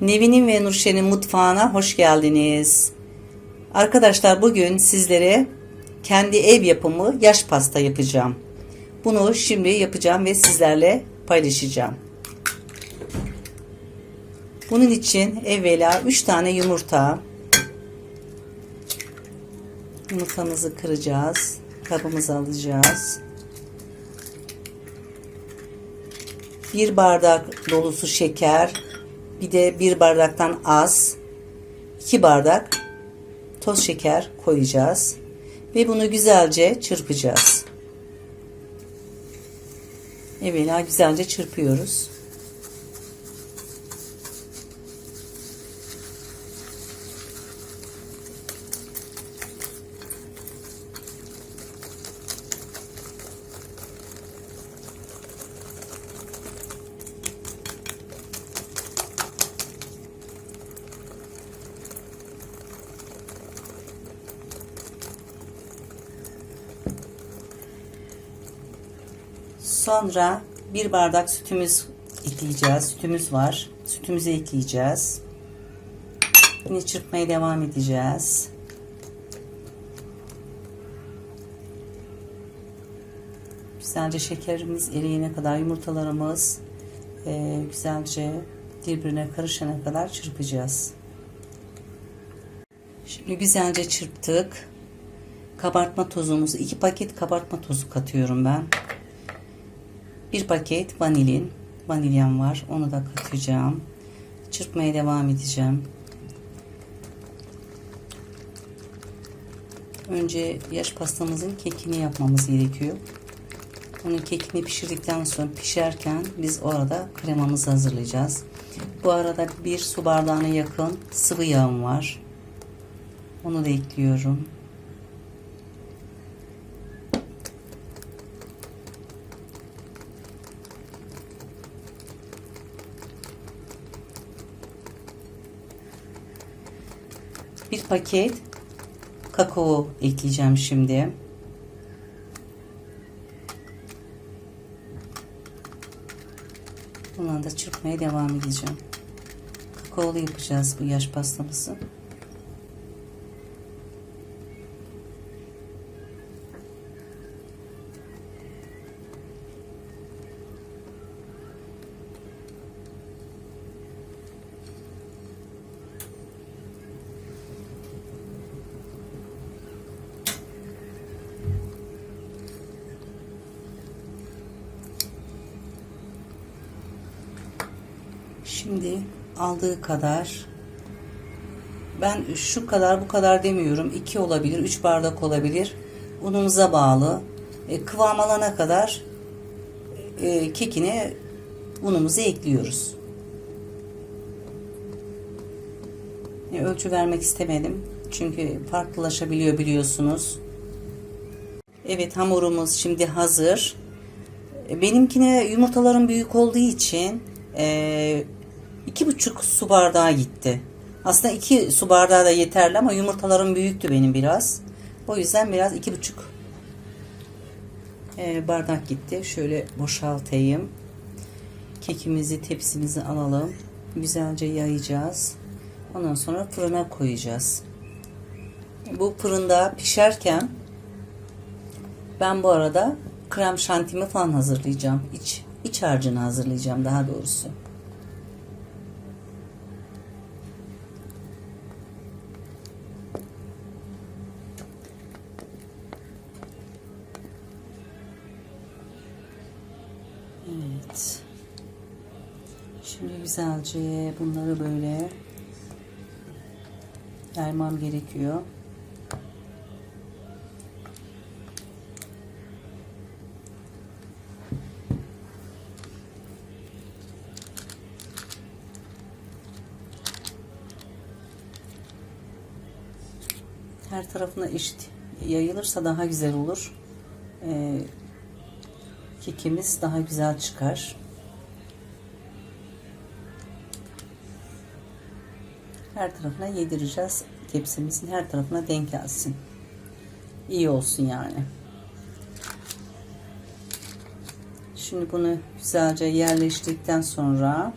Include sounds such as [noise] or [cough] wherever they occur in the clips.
Nevin'in ve Nurşen'in mutfağına hoş geldiniz. Arkadaşlar bugün sizlere kendi ev yapımı yaş pasta yapacağım. Bunu şimdi yapacağım ve sizlerle paylaşacağım. Bunun için evvela 3 tane yumurta. Yumurtamızı kıracağız. Kabımıza alacağız. Bir bardak dolusu şeker, bir de bir bardaktan az, iki bardak toz şeker koyacağız ve bunu güzelce çırpacağız. Evvela güzelce çırpıyoruz. Sonra bir bardak sütümüz ekleyeceğiz. Sütümüz var. Sütümüzü ekleyeceğiz. Yine çırpmaya devam edeceğiz. Güzelce şekerimiz eriyene kadar yumurtalarımız e, güzelce birbirine karışana kadar çırpacağız. Şimdi güzelce çırptık. Kabartma tozumuzu iki paket kabartma tozu katıyorum ben. Bir paket vanilin. Vanilyam var. Onu da katacağım. Çırpmaya devam edeceğim. Önce yaş pastamızın kekini yapmamız gerekiyor. Onun kekini pişirdikten sonra pişerken biz orada kremamızı hazırlayacağız. Bu arada bir su bardağına yakın sıvı yağım var. Onu da ekliyorum. Paket kakao ekleyeceğim şimdi. Bundan da çırpmaya devam edeceğim. Kakaolu yapacağız bu yaş pastamızı. Şimdi aldığı kadar ben şu kadar bu kadar demiyorum. 2 olabilir, 3 bardak olabilir. Ununuza bağlı. E, kıvam alana kadar e, kekine unumuzu ekliyoruz. E, ölçü vermek istemedim. Çünkü farklılaşabiliyor biliyorsunuz. Evet hamurumuz şimdi hazır. E, benimkine yumurtaların büyük olduğu için e, iki buçuk su bardağı gitti. Aslında iki su bardağı da yeterli ama yumurtalarım büyüktü benim biraz. O yüzden biraz iki buçuk e, bardak gitti. Şöyle boşaltayım. Kekimizi tepsimizi alalım. Güzelce yayacağız. Ondan sonra fırına koyacağız. Bu fırında pişerken ben bu arada krem şantimi falan hazırlayacağım. İç, iç harcını hazırlayacağım daha doğrusu. Güzelce bunları böyle yaymam gerekiyor. Her tarafına eşit yayılırsa daha güzel olur. Ee, kekimiz daha güzel çıkar. Her tarafına yedireceğiz. Tepsimizin her tarafına denk gelsin. İyi olsun yani. Şimdi bunu güzelce yerleştirdikten sonra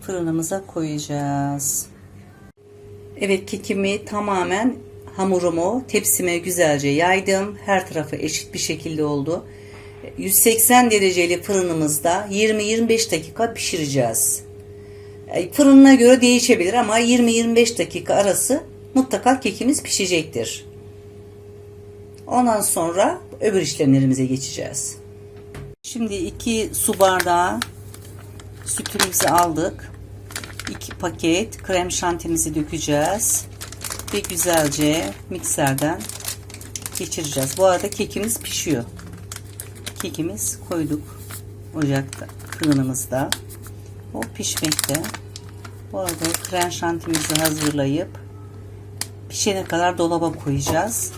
fırınımıza koyacağız. Evet kekimi tamamen hamurumu tepsime güzelce yaydım. Her tarafı eşit bir şekilde oldu. 180 dereceli fırınımızda 20-25 dakika pişireceğiz. E, Fırınına göre değişebilir ama 20-25 dakika arası mutlaka kekimiz pişecektir. Ondan sonra öbür işlemlerimize geçeceğiz. Şimdi 2 su bardağı sütümüzü aldık. 2 paket krem şantimizi dökeceğiz. Ve güzelce mikserden geçireceğiz. Bu arada kekimiz pişiyor. Kekimiz koyduk ocakta, fırınımızda. O pişmekte. Bu arada krem şantimizi hazırlayıp pişene kadar dolaba koyacağız.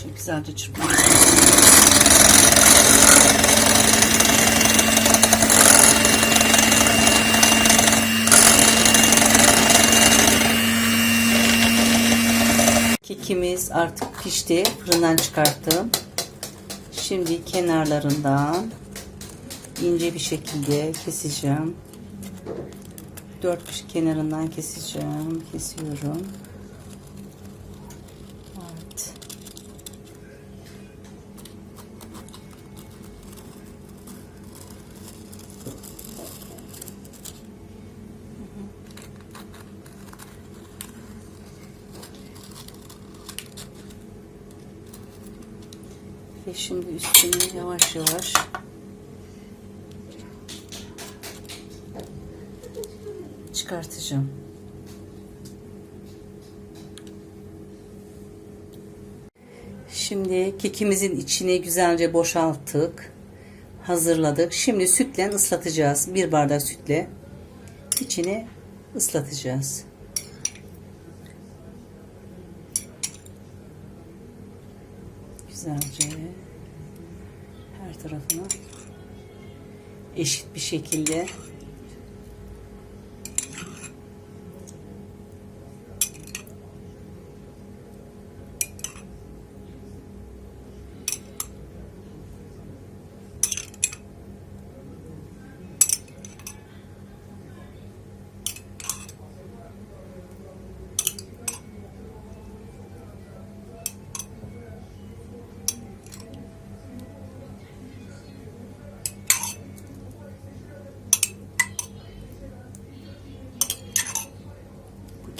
Şimdi güzelce çırpmak Kekimiz artık pişti. Fırından çıkarttım. Şimdi kenarlarından ince bir şekilde keseceğim. Dört kenarından keseceğim. Kesiyorum. Evet. Şimdi üstünü yavaş yavaş çıkartacağım. Şimdi kekimizin içini güzelce boşalttık. Hazırladık. Şimdi sütle ıslatacağız. Bir bardak sütle içini ıslatacağız. Güzelce tarafına eşit bir şekilde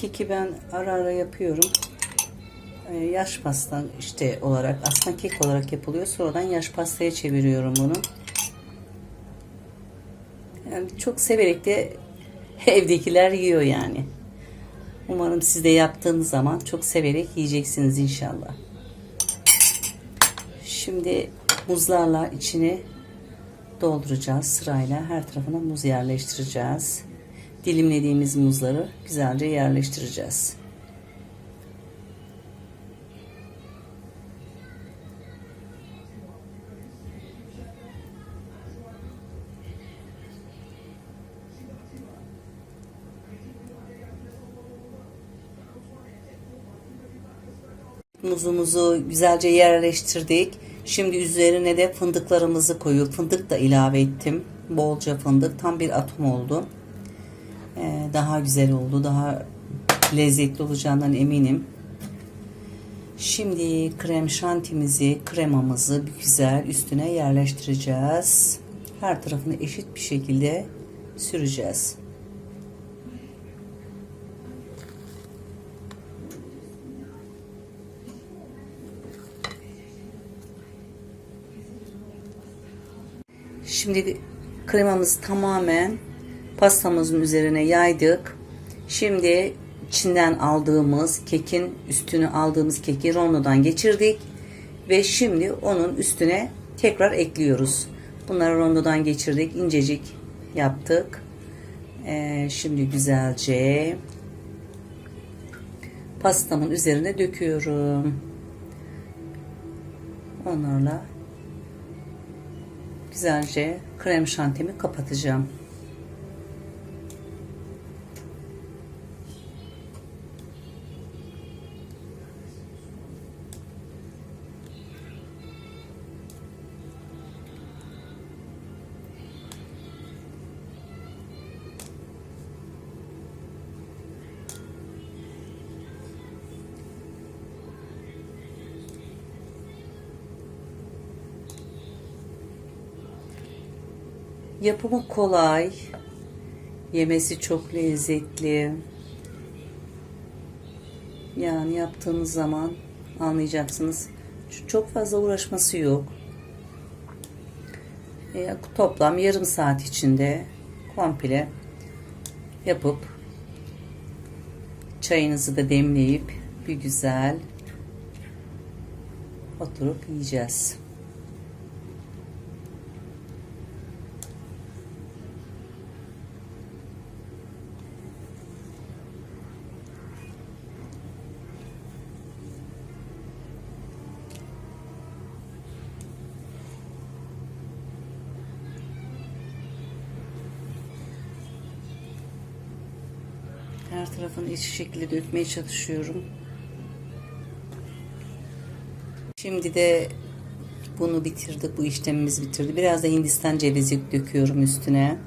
keki ben ara ara yapıyorum. Ee, yaş pasta işte olarak aslında kek olarak yapılıyor. Sonradan yaş pastaya çeviriyorum bunu. Yani çok severek de [laughs] evdekiler yiyor yani. Umarım siz de yaptığınız zaman çok severek yiyeceksiniz inşallah. Şimdi muzlarla içine dolduracağız sırayla. Her tarafına muz yerleştireceğiz. Dilimlediğimiz muzları güzelce yerleştireceğiz. Muzumuzu güzelce yerleştirdik. Şimdi üzerine de fındıklarımızı koyup fındık da ilave ettim. Bolca fındık tam bir atom oldu. Ee, daha güzel oldu. Daha lezzetli olacağından eminim. Şimdi krem şantimizi, kremamızı bir güzel üstüne yerleştireceğiz. Her tarafını eşit bir şekilde süreceğiz. Şimdi kremamızı tamamen pastamızın üzerine yaydık. Şimdi içinden aldığımız kekin üstünü aldığımız keki rondodan geçirdik ve şimdi onun üstüne tekrar ekliyoruz. Bunları rondodan geçirdik, incecik yaptık. Ee, şimdi güzelce pastamın üzerine döküyorum. Onlarla güzelce krem şantimi kapatacağım. Yapımı kolay. Yemesi çok lezzetli. Yani yaptığınız zaman anlayacaksınız. Çok fazla uğraşması yok. E, toplam yarım saat içinde komple yapıp çayınızı da demleyip bir güzel oturup yiyeceğiz. Her tarafını eşit şekilde dökmeye çalışıyorum. Şimdi de bunu bitirdik. Bu işlemimiz bitirdi. Biraz da Hindistan cevizi döküyorum üstüne.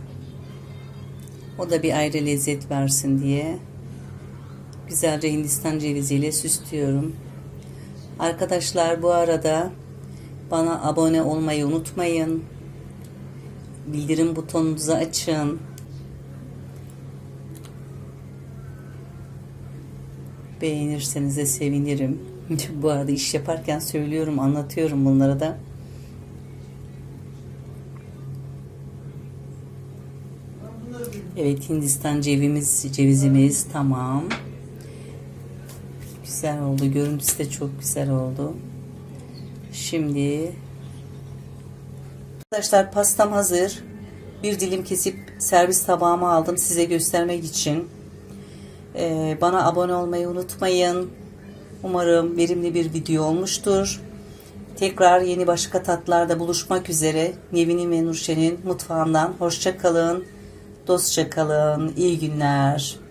O da bir ayrı lezzet versin diye. Güzelce Hindistan ceviziyle süslüyorum. Arkadaşlar bu arada bana abone olmayı unutmayın. Bildirim butonunuzu açın. Beğenirseniz de sevinirim. [laughs] Bu arada iş yaparken söylüyorum, anlatıyorum bunlara da. Evet Hindistan cevimiz, cevizimiz tamam. Güzel oldu. Görüntüsü de çok güzel oldu. Şimdi arkadaşlar pastam hazır. Bir dilim kesip servis tabağıma aldım size göstermek için. Ee, bana abone olmayı unutmayın. Umarım verimli bir video olmuştur. Tekrar yeni başka tatlarda buluşmak üzere. Nevin'in ve Nurşen'in mutfağından hoşça kalın. Dostça kalın. İyi günler.